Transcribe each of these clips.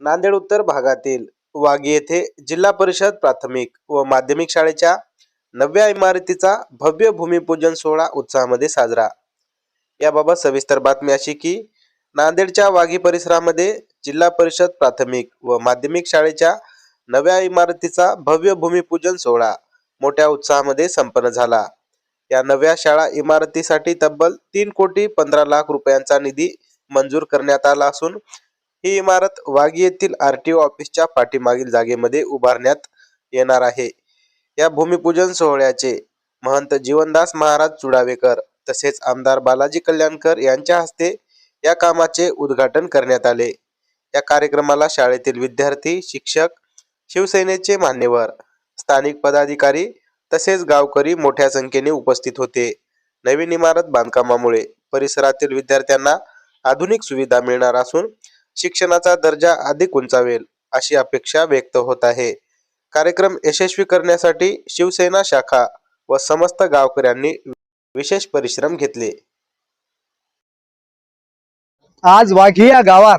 नांदेड उत्तर भागातील वागी येथे जिल्हा परिषद प्राथमिक व माध्यमिक शाळेच्या नव्या इमारतीचा भव्य भूमिपूजन सोहळा उत्साहामध्ये साजरा. याबाबत सविस्तर बातमी अशी की नांदेडच्या वाघी परिसरामध्ये जिल्हा परिषद प्राथमिक व माध्यमिक शाळेच्या नव्या इमारतीचा भव्य भूमिपूजन सोहळा मोठ्या उत्साहामध्ये संपन्न झाला. या नव्या शाळा इमारतीसाठी तब्बल तीन कोटी पंधरा लाख रुपयांचा निधी मंजूर करण्यात आला असून ही इमारत वागी येथील आर टी ओ ऑफिसच्या पाठीमागील जागेमध्ये उभारण्यात येणार आहे. या भूमिपूजन सोहळ्याचे महंत जीवनदास महाराज चुडावेकर तसेच आमदार बालाजी कल्याणकर यांच्या हस्ते या कामाचे उद्घाटन करण्यात आले. या कार्यक्रमाला शाळेतील विद्यार्थी शिक्षक शिवसेनेचे मान्यवर स्थानिक पदाधिकारी तसेच गावकरी मोठ्या संख्येने उपस्थित होते. नवीन इमारत बांधकामामुळे परिसरातील विद्यार्थ्यांना आधुनिक सुविधा मिळणार असून शिक्षणाचा दर्जा अधिक उंचावेल अशी अपेक्षा व्यक्त होत आहे. कार्यक्रम यशस्वी करण्यासाठी शिवसेना शाखा व समस्त गावकऱ्यांनी विशेष परिश्रम घेतले. आज वाघी या गावात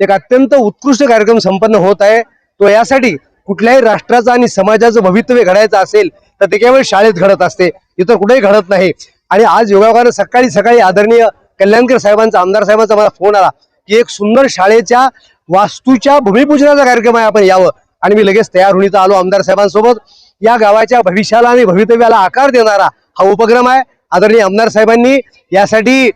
एक अत्यंत उत्कृष्ट कार्यक्रम संपन्न होत आहे. तो यासाठी कुठल्याही राष्ट्राचं आणि समाजाचं भवितव्य घडायचं असेल तर ते केवळ शाळेत घडत असते. इतर कुठेही घडत नाही. आणि आज योगायोगानं सकाळी सकाळी आदरणीय कल्याणकर साहेबांचा आमदार साहेबांचा मला फोन आला. की एक सुंदर शाळेच्या वास्तूच्या भूमिपूजनाचा कार्यक्रम आहे आपण यावं. आणि मी लगेच तयार होऊन आलो आमदार साहेबांसोबत. या गावाच्या भविष्याला आणि भवितव्याला आकार देणारा हा उपक्रम आहे. आदरणीय आमदार साहेबांनी यासाठी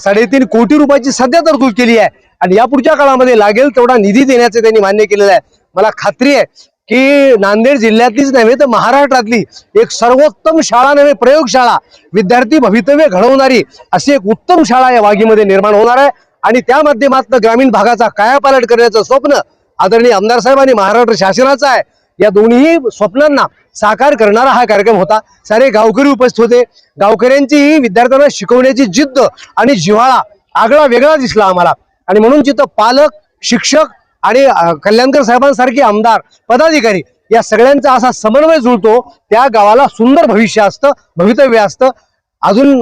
साडेतीन कोटी रुपयाची सध्या तरतूद केली आहे. आणि या पुढच्या काळामध्ये लागेल तेवढा निधी देण्याचे त्यांनी मान्य केलेलं आहे. मला खात्री आहे की नांदेड जिल्ह्यातलीच नव्हे तर महाराष्ट्रातली एक सर्वोत्तम शाळा नव्हे प्रयोगशाळा. विद्यार्थी भवितव्य घडवणारी अशी एक उत्तम शाळा या वाघीमध्ये निर्माण होणार आहे. आणि त्या माध्यमातून ग्रामीण भागाचा कायापालट करण्याचं स्वप्न आदरणीय आमदार साहेब आणि महाराष्ट्र शासनाचं आहे. या दोन्ही स्वप्नांना साकार करणारा हा कार्यक्रम होता. सारे गावकरी उपस्थित होते. गावकऱ्यांचीही विद्यार्थ्यांना शिकवण्याची जिद्द आणि जिव्हाळा आगळा वेगळा दिसला आम्हाला. आणि म्हणून जिथं पालक शिक्षक आणि कल्याणकर साहेबांसारखे आमदार पदाधिकारी या सगळ्यांचा असा समन्वय जुळतो त्या गावाला सुंदर भविष्य असतं भवितव्य असतं. अजून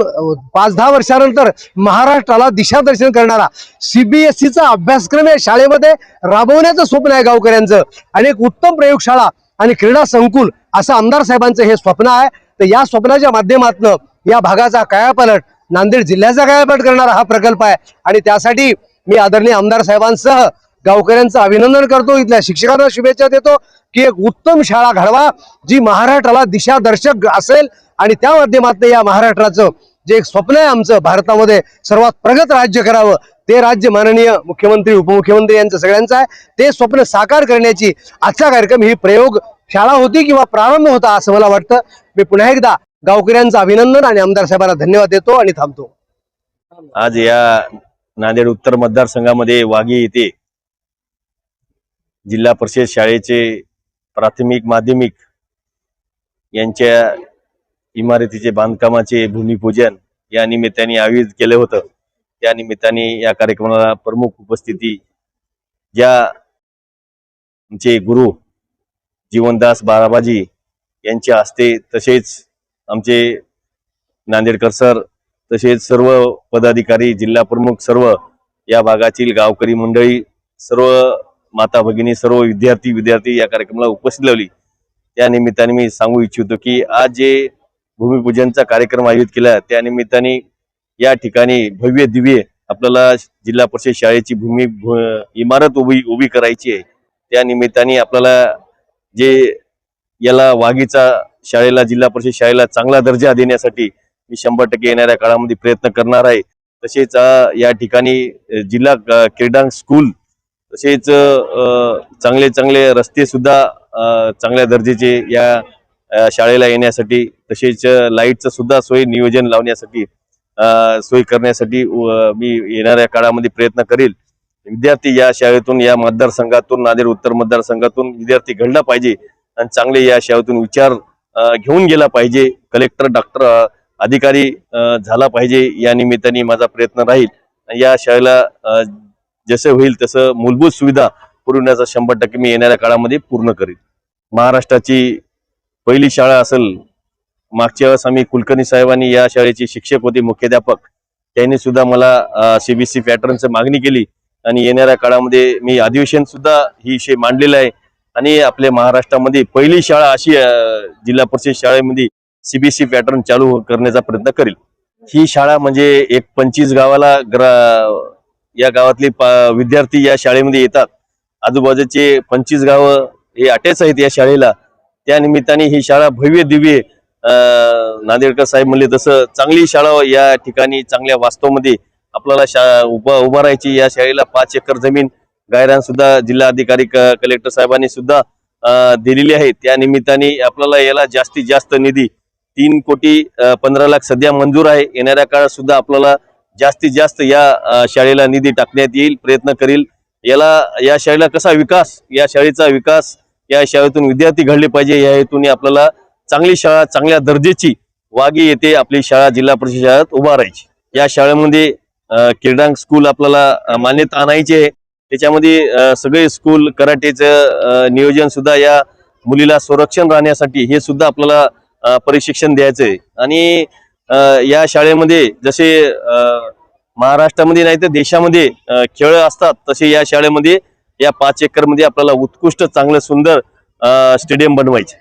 पाच दहा वर्षानंतर महाराष्ट्राला दिशादर्शन करणारा सीबीएसईचा अभ्यासक्रम या शाळेमध्ये राबवण्याचं स्वप्न आहे गावकऱ्यांचं. आणि एक उत्तम प्रयोगशाळा आणि क्रीडा संकुल असं आमदार साहेबांचं हे स्वप्न आहे. तर या स्वप्नाच्या माध्यमातून या भागाचा कायापालट नांदेड जिल्ह्याचा कायापालट करणारा हा प्रकल्प आहे. आणि त्यासाठी मी आदरणीय आमदार साहेबांसह गावकऱ्यांचं अभिनंदन करतो. इथल्या शिक्षकांना शुभेच्छा देतो की एक उत्तम शाळा घडवा जी महाराष्ट्राला दिशादर्शक असेल आणि त्या माध्यमातून या महाराष्ट्राचं जे एक स्वप्न आहे आमचं भारतामध्ये सर्वात प्रगत राज्य करावं ते राज्य माननीय मुख्यमंत्री उपमुख्यमंत्री यांचं सगळ्यांचं आहे. ते स्वप्न साकार करण्याची आजचा कार्यक्रम ही प्रयोग शाळा होती किंवा प्रारंभ होता असं मला वाटतं. मी पुन्हा एकदा गावकऱ्यांचं अभिनंदन आणि आमदार साहेबांना धन्यवाद देतो आणि थांबतो. आज या नांदेड उत्तर मतदारसंघामध्ये वाघी येथे जिल्हा परिषद शाळेचे प्राथमिक माध्यमिक यांच्या इमारतीचे बांधकामाचे भूमिपूजन या निमित्ताने आयोजित केलं होतं. त्या निमित्ताने या कार्यक्रमाला प्रमुख उपस्थिती ज्या आमचे गुरु जीवनदास बाराबाजी यांच्या हस्ते तसेच आमचे नांदेडकर सर तसेच सर्व पदाधिकारी जिल्हा प्रमुख सर्व या भागातील गावकरी मंडळी सर्व माता भगिनी सर्व विद्यार्थी विद्यार्थी या कार्यक्रमाला उपस्थित लावली. त्या निमित्ताने मी सांगू इच्छितो की आज जे भूमिपूजनचा कार्यक्रम आयोजित केला. त्यानिमित्ताने या ठिकाणी भव्य दिव्य आपल्याला जिल्हा परिषद शाळेची भूमी इमारत उभी उभी करायची आहे. त्या निमित्ताने आपल्याला जे याला वाघीचा शाळेला जिल्हा परिषद शाळेला चांगला दर्जा देण्यासाठी मी शंभर टक्के येणाऱ्या काळामध्ये प्रयत्न करणार आहे. तसेच या ठिकाणी जिल्हा क्रीडांग स्कूल तसेच चांगले चांगले रस्ते सुद्धा चांगल्या दर्जाचे या शाळेला येण्यासाठी तसेच लाईटचं सुद्धा सोय नियोजन लावण्यासाठी सोय करण्यासाठी मी येणाऱ्या काळामध्ये प्रयत्न करेल. विद्यार्थी या शाळेतून या मतदारसंघातून नांदेड उत्तर मतदारसंघातून विद्यार्थी घडला पाहिजे आणि चांगले या शाळेतून विचार घेऊन गेला पाहिजे. कलेक्टर डॉक्टर अधिकारी झाला पाहिजे या निमित्ताने माझा प्रयत्न राहील. या शाळेला जसं होईल तसं मूलभूत सुविधा पुरवण्याचा शंभर टक्के मी येणाऱ्या काळामध्ये पूर्ण करेल महाराष्ट्राची पहिली शाळा असेल मागच्या वेळेस आम्ही कुलकर्णी साहेबांनी या शाळेचे शिक्षक होते मुख्याध्यापक. त्यांनी सुद्धा मला सीबीएसई पॅटर्नचं मागणी केली. आणि येणाऱ्या काळामध्ये मी अधिवेशन सुद्धा ही विषय मांडलेला आहे. आणि आपल्या महाराष्ट्रामध्ये पहिली शाळा अशी जिल्हा परिषद शाळेमध्ये सीबीएसई पॅटर्न चालू हो-, करण्याचा प्रयत्न करेल. ही शाळा म्हणजे एक पंचवीस गावाला ग्रा या गावातले विद्यार्थी या शाळेमध्ये येतात. आजूबाजूचे पंचवीस गावं हे अटॅच आहेत या शाळेला. त्या निमित्ताने ही शाळा भव्य दिव्य नांदेडकर साहेब म्हणले तसं चांगली शाळा या ठिकाणी चांगल्या वास्तवमध्ये आपल्याला शा उभा उभारायची या शाळेला पाच एकर जमीन गायरान सुद्धा जिल्हा अधिकारी क- कलेक्टर साहेबांनी सुद्धा दिलेली आहे. त्या निमित्ताने आपल्याला याला जास्तीत जास्त निधी तीन कोटी पंधरा लाख सध्या मंजूर आहे. येणाऱ्या काळात सुद्धा आपल्याला जास्तीत जास्त या शाळेला निधी टाकण्यात येईल प्रयत्न करील. याला या शाळेला कसा विकास या शाळेचा विकास या शाळेतून विद्यार्थी घडले पाहिजे. या हेतून आपल्याला चांगली शाळा चांगल्या दर्जेची वागी येथे आपली शाळा जिल्हा परिषद शाळेत उभारायची या शाळेमध्ये क्रीडांग स्कूल आपल्याला मान्यता आणायची आहे. त्याच्यामध्ये सगळे स्कूल कराटेचं नियोजन सुद्धा या मुलीला संरक्षण राहण्यासाठी हे सुद्धा आपल्याला प्रशिक्षण द्यायचं आहे. आणि या शाळेमध्ये जसे महाराष्ट्रामध्ये नाही तर देशामध्ये खेळ असतात तसे या शाळेमध्ये या पाच एकरमध्ये आपल्याला उत्कृष्ट चांगलं सुंदर स्टेडियम बनवायचे.